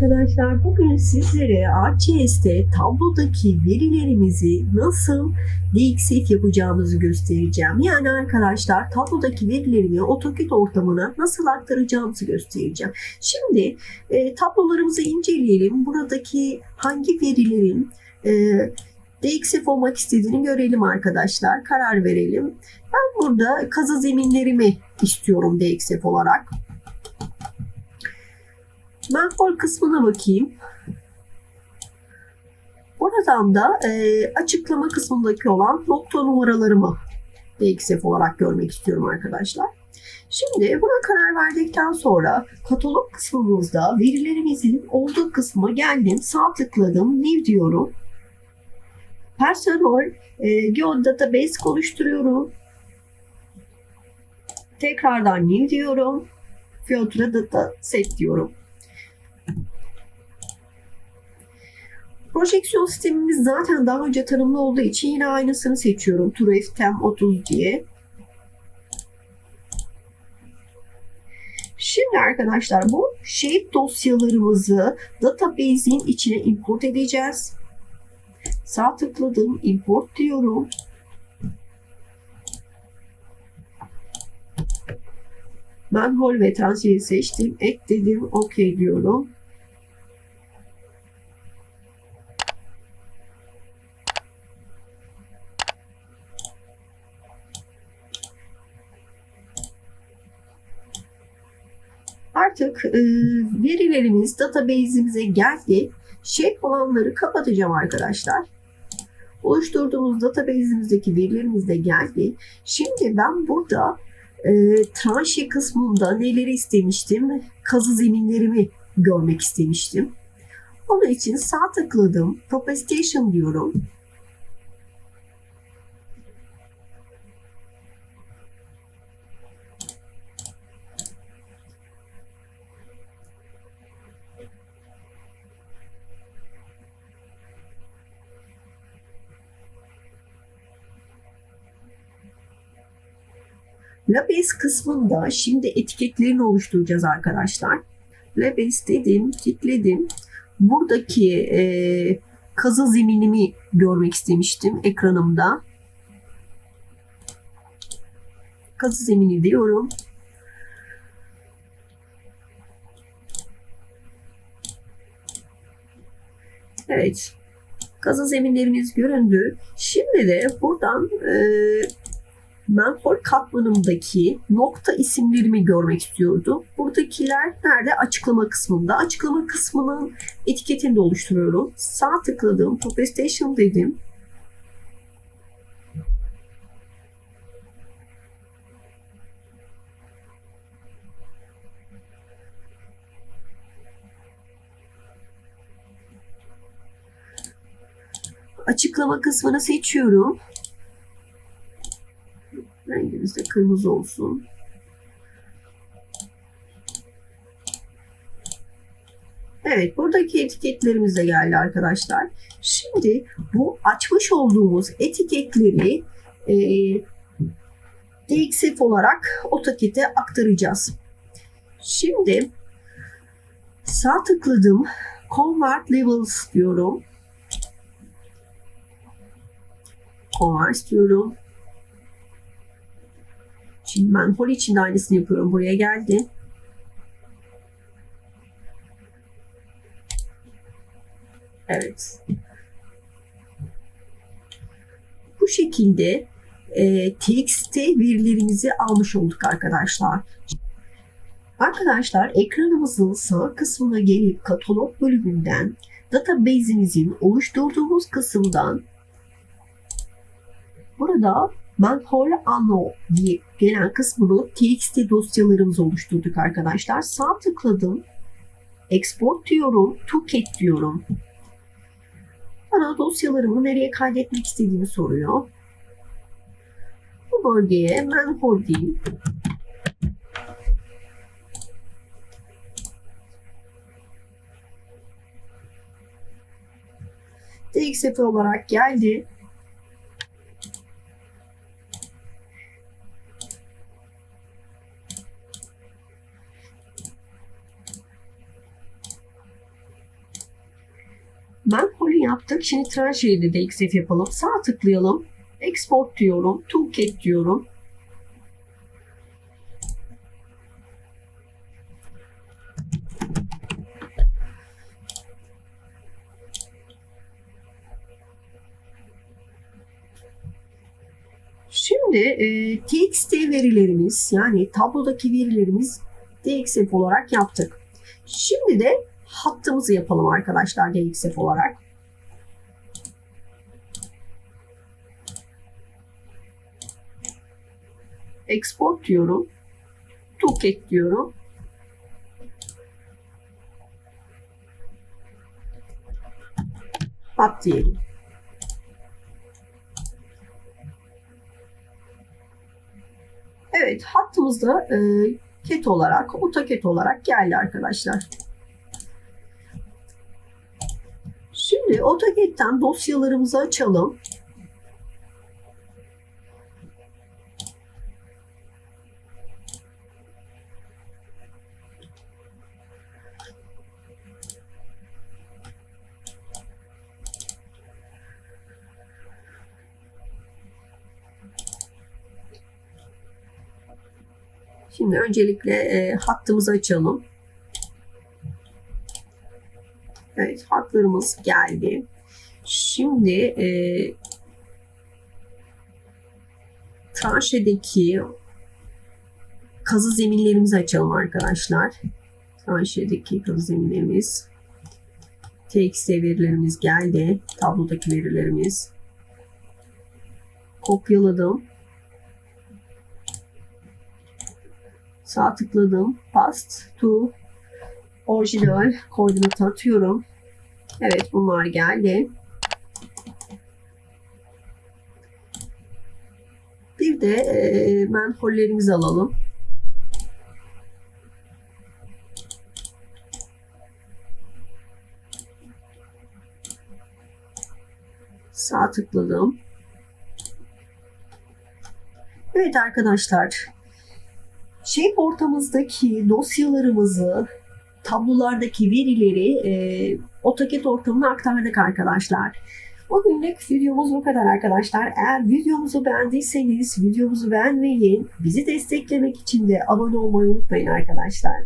arkadaşlar. Bugün sizlere ArcGIS'te tablodaki verilerimizi nasıl DXF yapacağımızı göstereceğim. Yani arkadaşlar tablodaki verilerimi AutoCAD ortamına nasıl aktaracağımızı göstereceğim. Şimdi e, tablolarımızı inceleyelim. Buradaki hangi verilerin e, DXF olmak istediğini görelim arkadaşlar. Karar verelim. Ben burada kazı zeminlerimi istiyorum DXF olarak. Manhole kısmına bakayım. Oradan da e, açıklama kısmındaki olan nokta numaralarımı DXF olarak görmek istiyorum arkadaşlar. Şimdi buna karar verdikten sonra katalog kısmımızda verilerimizin olduğu kısma geldim. Sağ tıkladım. New diyorum. Personal e, Geodatabase oluşturuyorum. Tekrardan New diyorum. Filtre Data Set diyorum. Projeksiyon sistemimiz zaten daha önce tanımlı olduğu için yine aynısını seçiyorum. TrueF Tem 30 diye. Şimdi arkadaşlar bu shape dosyalarımızı database'in içine import edeceğiz. Sağ tıkladım, import diyorum. Manhole ve transferi seçtim, ekledim, OK diyorum. Artık e, verilerimiz database'imize geldi. Shape olanları kapatacağım arkadaşlar. Oluşturduğumuz database'imizdeki verilerimiz de geldi. Şimdi ben burada e, tranşe kısmında neleri istemiştim? Kazı zeminlerimi görmek istemiştim. Onun için sağ tıkladım. Propagation diyorum. Labase kısmında şimdi etiketlerini oluşturacağız arkadaşlar. Labase dedim, tıkladım. Buradaki e, kazı zeminimi görmek istemiştim ekranımda. Kazı zemini diyorum. Evet. Kazı zeminlerimiz göründü. Şimdi de buradan e, manhole katmanımdaki nokta isimlerimi görmek istiyordu. Buradakiler nerede? Açıklama kısmında. Açıklama kısmının etiketini de oluşturuyorum. Sağ tıkladım. Propagation dedim. Açıklama kısmını seçiyorum. Rengimiz de kırmızı olsun. Evet buradaki etiketlerimiz de geldi arkadaşlar. Şimdi bu açmış olduğumuz etiketleri e, DXF olarak AutoCAD'e aktaracağız. Şimdi sağ tıkladım. Convert Levels diyorum. Convert diyorum. Ben hol için de aynısını yapıyorum. Buraya geldi. Evet. Bu şekilde e, TXT verilerimizi almış olduk arkadaşlar. Arkadaşlar ekranımızın sağ kısmına gelip katalog bölümünden database'imizin oluşturduğumuz kısımdan burada manhole ano diye gelen kısmını txt dosyalarımızı oluşturduk arkadaşlar. Sağ tıkladım. Export diyorum. Toolkit diyorum. Bana dosyalarımı nereye kaydetmek istediğimi soruyor. Bu bölgeye manhole diyeyim. DXF olarak geldi. Manhol'ü yaptık. Şimdi Treasury'de de XF yapalım. Sağ tıklayalım. Export diyorum. Toolkit diyorum. Şimdi e, TXT verilerimiz yani tablodaki verilerimiz DXF olarak yaptık. Şimdi de hattımızı yapalım arkadaşlar DXF olarak. Export diyorum. Toolkit diyorum. Hat diyelim. Evet hattımızda e, ket olarak, AutoCAD olarak geldi arkadaşlar. Şimdi AutoCAD'den dosyalarımızı açalım. Şimdi öncelikle e, hattımızı açalım. Evet hatlarımız geldi. Şimdi e, tranşedeki kazı zeminlerimizi açalım arkadaşlar. Tranşedeki kazı zeminlerimiz. TXT verilerimiz geldi. Tablodaki verilerimiz. Kopyaladım. Sağ tıkladım. Past to orijinal koordinat atıyorum. Evet bunlar geldi. Bir de e, manhollerimizi alalım. Sağ tıkladım. Evet arkadaşlar. Shape ortamızdaki dosyalarımızı, tablolardaki verileri e, AutoCAD ortamına aktardık arkadaşlar. Bugünlük videomuz bu kadar arkadaşlar. Eğer videomuzu beğendiyseniz videomuzu beğenmeyi, bizi desteklemek için de abone olmayı unutmayın arkadaşlar.